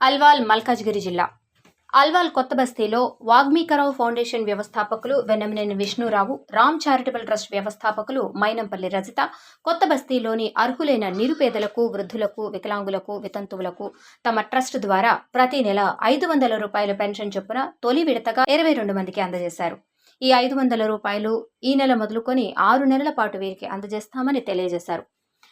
అల్వాల్ మల్కాజ్గిరి జిల్లా. అల్వాల్ కొత్త బస్తీలో వాగ్మీకరావు ఫౌండేషన్ వ్యవస్థాపకులు వెన్నమనేని విష్ణురావు రామ్ చారిటబుల్ ట్రస్ట్ వ్యవస్థాపకులు మైనంపల్లి రజిత కొత్త బస్తీలోని అర్హులైన నిరుపేదలకు వృద్ధులకు వికలాంగులకు వితంతువులకు తమ ట్రస్ట్ ద్వారా ప్రతి నెల ఐదు వందల రూపాయల పెన్షన్ చొప్పున తొలి విడతగా ఇరవై రెండు మందికి అందజేశారు. ఈ ఐదు వందల రూపాయలు ఈ నెల మొదలుకొని ఆరు నెలల పాటు వీరికి అందజేస్తామని తెలియజేశారు.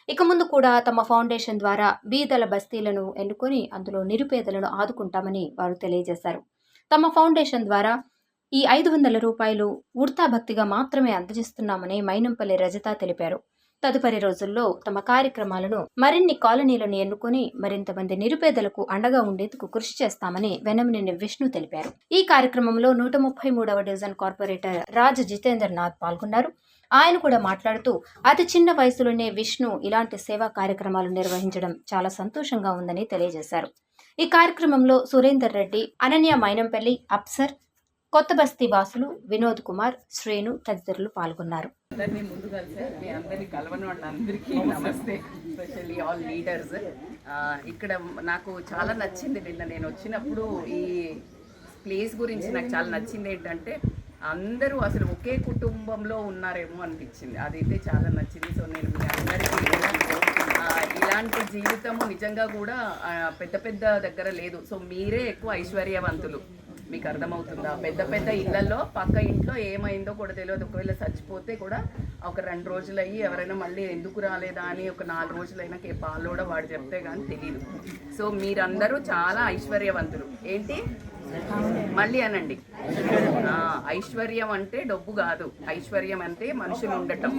ఇక ముందు కూడా తమ ఫౌండేషన్ ద్వారా బీదల బస్తీలను ఎన్నుకొని అందులో నిరుపేదలను ఆదుకుంటామని వారు తెలియజేశారు. తమ ఫౌండేషన్ ద్వారా ఈ ఐదు వందల రూపాయలు ఉడతా భక్తిగా మాత్రమే అందజేస్తున్నామని మైనంపల్లి రజత తెలిపారు. తదుపరి రోజుల్లో తమ కార్యక్రమాలను మరిన్ని కాలనీలను ఎన్నుకొని మరింత మంది నిరుపేదలకు అండగా ఉండేందుకు కృషి చేస్తామని వెనమనేని విష్ణు తెలిపారు. ఈ కార్యక్రమంలో నూట ముప్పై మూడవ డివిజన్ కార్పొరేటర్ రాజ్ జితేందర్ నాథ్ పాల్గొన్నారు. ఆయన కూడా మాట్లాడుతూ అతి చిన్న వయసులోనే విష్ణు ఇలాంటి సేవా కార్యక్రమాలు నిర్వహించడం చాలా సంతోషంగా ఉందని తెలియజేశారు. ఈ కార్యక్రమంలో సురేందర్ రెడ్డి అనన్య మైనంపల్లి అప్సర్ కొత్త బస్తీ వాసులు వినోద్ కుమార్ శ్రేణు తదితరులు పాల్గొన్నారు. అందరినీ ముందు మీ అందరినీ కలవని వాళ్ళందరికీ నమస్తే. ఆల్ లీడర్స్ ఇక్కడ నాకు చాలా నచ్చింది నిన్న నేను వచ్చినప్పుడు ఈ ప్లేస్ గురించి నాకు చాలా నచ్చింది ఏంటంటే అందరూ అసలు ఒకే కుటుంబంలో ఉన్నారేమో అనిపించింది. అదైతే చాలా నచ్చింది. సో నేను మీ అందరికీ ఇలాంటి జీవితము నిజంగా కూడా పెద్ద పెద్ద దగ్గర లేదు. సో మీరే ఎక్కువ ఐశ్వర్యవంతులు. మీకు అర్థమవుతుందా? పెద్ద పెద్ద ఇళ్ళలో పక్క ఇంట్లో ఏమైందో కూడా తెలియదు. ఒకవేళ చచ్చిపోతే కూడా ఒక రెండు రోజులు అయ్యి ఎవరైనా మళ్ళీ ఎందుకు రాలేదా అని ఒక నాలుగు రోజులైనా కే పాలు కూడా వాడు చెప్తే కానీ తెలియదు సో మీరందరూ చాలా ఐశ్వర్యవంతులు. ఏంటి? మళ్ళీ అనండి. ఐశ్వర్యం అంటే డబ్బు కాదు. ఐశ్వర్యం అంటే మనుషులు ఉండటం.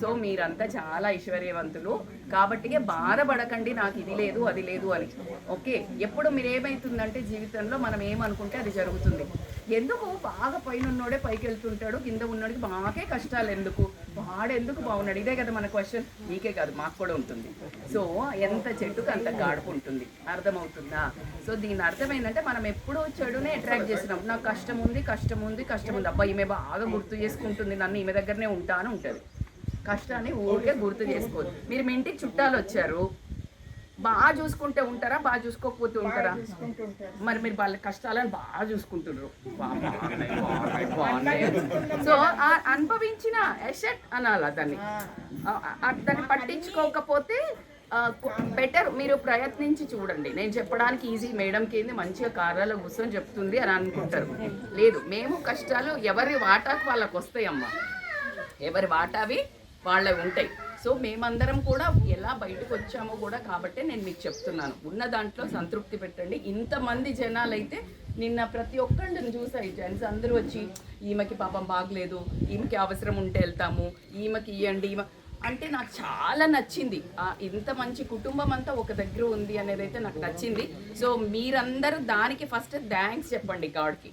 సో మీరంతా చాలా ఐశ్వర్యవంతులు. కాబట్టి బాధపడకండి నాకు ఇది లేదు అది లేదు అని. ఓకే? ఎప్పుడు మీరు ఏమైతుందంటే జీవితంలో మనం ఏమనుకుంటే అది జరుగుతుంది. ఎందుకు? బాగా పైన ఉన్నోడే పైకి వెళ్తుంటాడు కింద ఉన్నోడికి బాగా కష్టాలు ఎందుకు? వాడెందుకు బాగున్నాడు? ఇదే కదా మన క్వశ్చన్ నీకే కాదు మాకు కూడా ఉంటుంది. సో ఎంత చెట్టుకు అంత గాడుపు ఉంటుంది. అర్థమవుతుందా? సో దీని అర్థం ఏంటంటే మనం ఎప్పుడూ చెడునే అట్రాక్ట్ చేసినాం నాకు కష్టం ఉంది కష్టం ఉంది కష్టం ఉంది. అబ్బా ఈమె బాగా గుర్తు చేసుకుంటుంది. నన్ను ఈమె దగ్గరనే ఉంటా అని ఉంటుంది. కష్టాన్ని ఊరికే గుర్తు చేసుకోవద్దు మీరు మీ ఇంటికి చుట్టాలు వచ్చారు. బాగా చూసుకుంటే ఉంటారా బాగా చూసుకోకపోతే ఉంటారా? మరి మీరు వాళ్ళ కష్టాలను బాగా చూసుకుంటున్నారు. సో అనుభవించిన ఎసెట్ అనాలా దాన్ని దాన్ని పట్టించుకోకపోతే బెటర్ మీరు ప్రయత్నించి చూడండి. నేను చెప్పడానికి ఈజీ మేడంకి ఏంది మంచిగా కార్యాలో కూర్చొని చెప్తుంది అని అనుకుంటారు. లేదు మేము కష్టాలు ఎవరి వాటాకు వాళ్ళకు వస్తాయమ్మా ఎవరి వాటావి? వాళ్ళవి ఉంటాయి. సో మేమందరం కూడా ఎలా బయటకు వచ్చామో కూడా కాబట్టి నేను మీకు చెప్తున్నాను. ఉన్న దాంట్లో సంతృప్తి పెట్టండి. ఇంతమంది జనాలు అయితే నిన్న ప్రతి ఒక్కళ్ళని చూసాయి జెంట్స్ అందరూ వచ్చి ఈమెకి పాపం బాగలేదు. ఈమెకి అవసరం ఉంటే వెళ్తాము. ఈమెకి ఇవ్వండి ఈమె అంటే నాకు చాలా నచ్చింది. ఇంత మంచి కుటుంబం అంతా ఒక దగ్గర ఉంది అనేది అయితే నాకు నచ్చింది. సో మీరందరూ దానికి ఫస్ట్ థ్యాంక్స్ చెప్పండి గాడ్కి.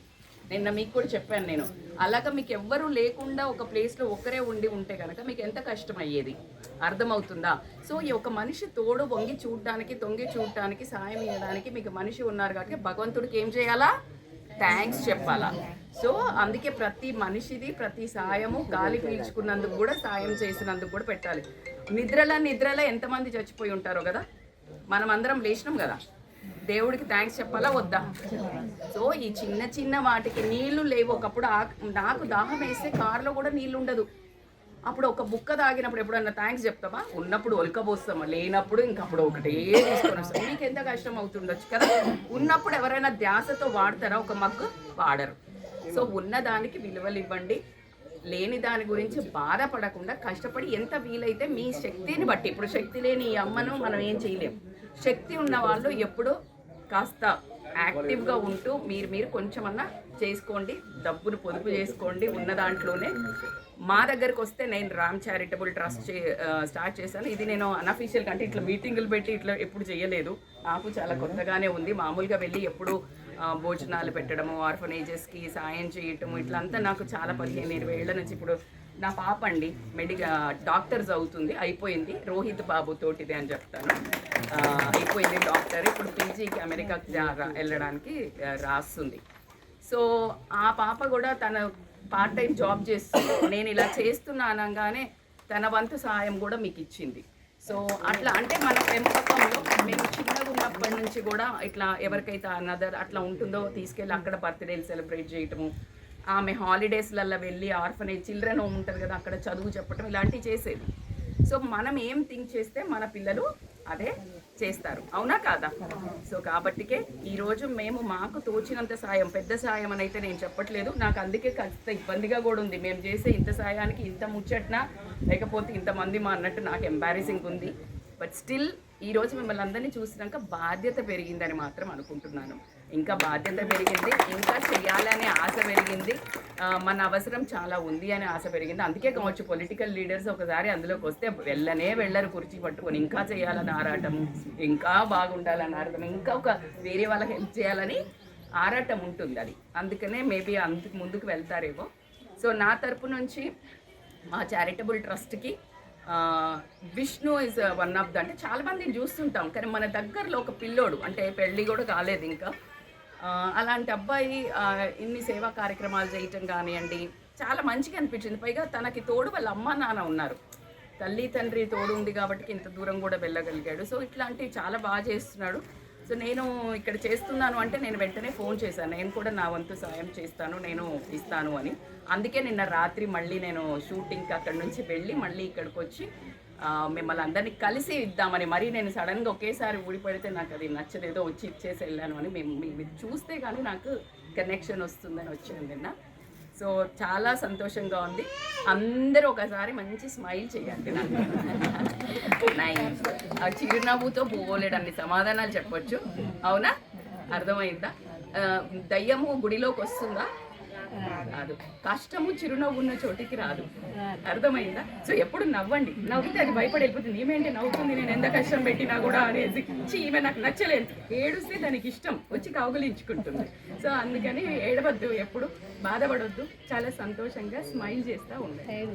నిన్న మీకు కూడా చెప్పాను నేను. అలాగా మీకు ఎవ్వరూ లేకుండా ఒక ప్లేస్లో ఒక్కరే ఉండి ఉంటే కనుక మీకు ఎంత కష్టం అయ్యేది? అర్థమవుతుందా? సో ఈ ఒక మనిషి తోడు వంగి చూడటానికి తొంగి చూడటానికి సాయం ఇవ్వడానికి మీకు మనిషి ఉన్నారు కాబట్టి భగవంతుడికి ఏం చేయాలా? థ్యాంక్స్ చెప్పాలా. సో అందుకే ప్రతి మనిషిది ప్రతి సాయము గాలి పీల్చుకున్నందుకు కూడా సాయం చేసినందుకు కూడా పెట్టాలి. నిద్రల నిద్రల ఎంతమంది చచ్చిపోయి ఉంటారో కదా? మనం అందరం లేచినాం కదా? దేవుడికి థ్యాంక్స్ చెప్పాలా? వద్దా? సో ఈ చిన్న చిన్న వాటికి నీళ్ళు లేవు. ఒకప్పుడు ఆ- నాకు దాహం వేస్తే కారులో కూడా నీళ్ళు ఉండదు. అప్పుడు ఒక బుక్క తాగినప్పుడు ఎప్పుడన్నా థ్యాంక్స్ చెప్తామా ఉన్నప్పుడు ఒలకబోస్తామా? లేనప్పుడు ఇంకప్పుడు ఒకటే తీసుకొని వస్తాం. మీకు ఎంత కష్టం అవుతుండొచ్చు కదా? ఉన్నప్పుడు ఎవరైనా ధ్యాసతో వాడతారా? ఒక మగ్గు వాడరు. సో ఉన్న దానికి విలువలు ఇవ్వండి. లేని దాని గురించి బాధపడకుండా కష్టపడి ఎంత వీలైతే మీ శక్తిని బట్టి ఇప్పుడు శక్తి లేని ఈ అమ్మను మనం ఏం చేయలేం. శక్తి ఉన్న వాళ్ళు ఎప్పుడూ కాస్త యాక్టివ్గా ఉంటూ మీరు మీరు కొంచెమన్నా చేసుకోండి డబ్బును పొదుపు చేసుకోండి ఉన్న దాంట్లోనే. మా దగ్గరకు వస్తే నేను రామ్ చారిటబుల్ ట్రస్ట్ చే స్టార్ట్ చేశాను. ఇది నేను అనఫీషియల్ అంటే ఇట్లా మీటింగులు పెట్టి ఇట్లా ఎప్పుడు చేయలేదు. నాకు చాలా కొత్తగానే ఉంది. మామూలుగా వెళ్ళి ఎప్పుడు భోజనాలు పెట్టడము ఆర్ఫనేజెస్కి సాయం చేయటము ఇట్లా అంతా నాకు చాలా పదిహేను ఇరవై ఏళ్ళ నుంచి ఇప్పుడు నా పాప అండి మెడిక డాక్టర్స్ అవుతుంది అయిపోయింది. రోహిత్ బాబు తోటిది అని చెప్తాను. అయిపోయింది డాక్టర్. ఇప్పుడు పీజీకి అమెరికాకి వెళ్ళడానికి రాస్తుంది. సో ఆ పాప కూడా తన పార్ట్ టైం జాబ్ చేస్తుంది. నేను ఇలా చేస్తున్నా అనగానే తన వంతు సహాయం కూడా మీకు ఇచ్చింది. సో అట్లా అంటే మన పెంపకంలో మేము చిన్నగా ఉన్నప్పటి నుంచి కూడా ఇట్లా ఎవరికైతే అనదర్ అట్లా ఉంటుందో తీసుకెళ్ళి అక్కడ బర్త్డేలు సెలబ్రేట్ చేయటము ఆమె హాలిడేస్లలో వెళ్ళి ఆర్ఫనేజ్ చిల్డ్రన్ హోమ్ ఉంటుంది కదా అక్కడ చదువు చెప్పటం ఇలాంటివి చేసేది. సో మనం ఏం థింక్ చేస్తే మన పిల్లలు అదే చేస్తారు. అవునా కాదా? సో కాబట్టికే ఈరోజు మేము మాకు తోచినంత సాయం పెద్ద సాయం అని అయితే నేను చెప్పట్లేదు. నాకు అందుకే కాస్త ఇబ్బందిగా కూడా ఉంది. మేము చేసే ఇంత సాయానికి ఇంత ముచ్చట్నా లేకపోతే ఇంతమంది మా అన్నట్టు నాకు ఎంబారెసింగ్ ఉంది. బట్ స్టిల్ ఈ రోజు మిమ్మల్ని అందరినీ చూసినాక బాధ్యత పెరిగిందని మాత్రం అనుకుంటున్నాను. ఇంకా బాధ్యత పెరిగింది ఇంకా చేయాలనే ఆశ పెరిగింది ఆ, మన అవసరం చాలా ఉంది అనే ఆశ పెరిగింది. అందుకే కావచ్చు పొలిటికల్ లీడర్స్ ఒకసారి అందులోకి వస్తే వెళ్ళనే వెళ్ళరు కుర్చీ పట్టుకొని. ఇంకా చేయాలని ఆరాటం ఇంకా బాగుండాలని ఆరాటం ఇంకా ఒక వేరే వాళ్ళకి హెల్ప్ చేయాలని ఆరాటం ఉంటుంది అది. అందుకనే మేబీ అందుకు ముందుకు వెళ్తారేమో. సో నా తరపు నుంచి మా charitable ట్రస్ట్కి Vishnu is one of the అంటే చాలామంది చూస్తుంటాం. కానీ మన దగ్గరలో ఒక పిల్లోడు అంటే పెళ్ళి కూడా కాలేదు ఇంకా. అలాంటి అబ్బాయి ఇన్ని సేవా కార్యక్రమాలు చేయటం కానివ్వండి చాలా మంచిగా అనిపించింది. పైగా తనకి తోడు వాళ్ళ అమ్మ నాన్న ఉన్నారు. తల్లి తండ్రి తోడు ఉంది కాబట్టి ఇంత దూరం కూడా వెళ్ళగలిగాడు. సో ఇట్లాంటివి చాలా బాగా చేస్తున్నాడు. సో నేను ఇక్కడ చేస్తున్నాను అంటే నేను వెంటనే ఫోన్ చేశాను. నేను కూడా నా వంతు సాయం చేస్తాను నేను ఇస్తాను అని. అందుకే నిన్న రాత్రి మళ్ళీ నేను షూటింగ్కి అక్కడ నుంచి వెళ్ళి మళ్ళీ ఇక్కడికి వచ్చి మిమ్మల్ని అందరినీ కలిసి ఇద్దామని మరీ నేను సడన్గా ఒకేసారి ఊడిపడితే నాకు అది నచ్చలేదో వచ్చి ఇచ్చేసి వెళ్ళాను అని మేము మీరు చూస్తే కానీ నాకు కనెక్షన్ వస్తుందని వచ్చాను నిన్న. సో చాలా సంతోషంగా ఉంది. అందరూ ఒకసారి మంచి స్మైల్ చేయండి నాకు. ఆ చిరునవ్వుతో పోలేడన్ని సమాధానాలు చెప్పొచ్చు. అవునా? అర్థమైందా? దయ్యము గుడిలోకి వస్తుందా? రాదు. కష్టము చిరునవ్వు ఉన్న చోటికి రాదు. అర్థమైందా? సో ఎప్పుడు నవ్వండి. నవ్వితే అది భయపడి వెళ్ళిపోతుంది. ఈమెంటి నవ్వుతుంది? నేను ఎంత కష్టం పెట్టినా కూడా అనేది ఈమె నాకు నచ్చలేదు. ఏడుస్తే దానికి ఇష్టం వచ్చి కౌగులించుకుంటుంది. సో అందుకని ఏడవద్దు ఎప్పుడు. బాధపడొద్దు. చాలా సంతోషంగా స్మైల్ చేస్తూ ఉండండి.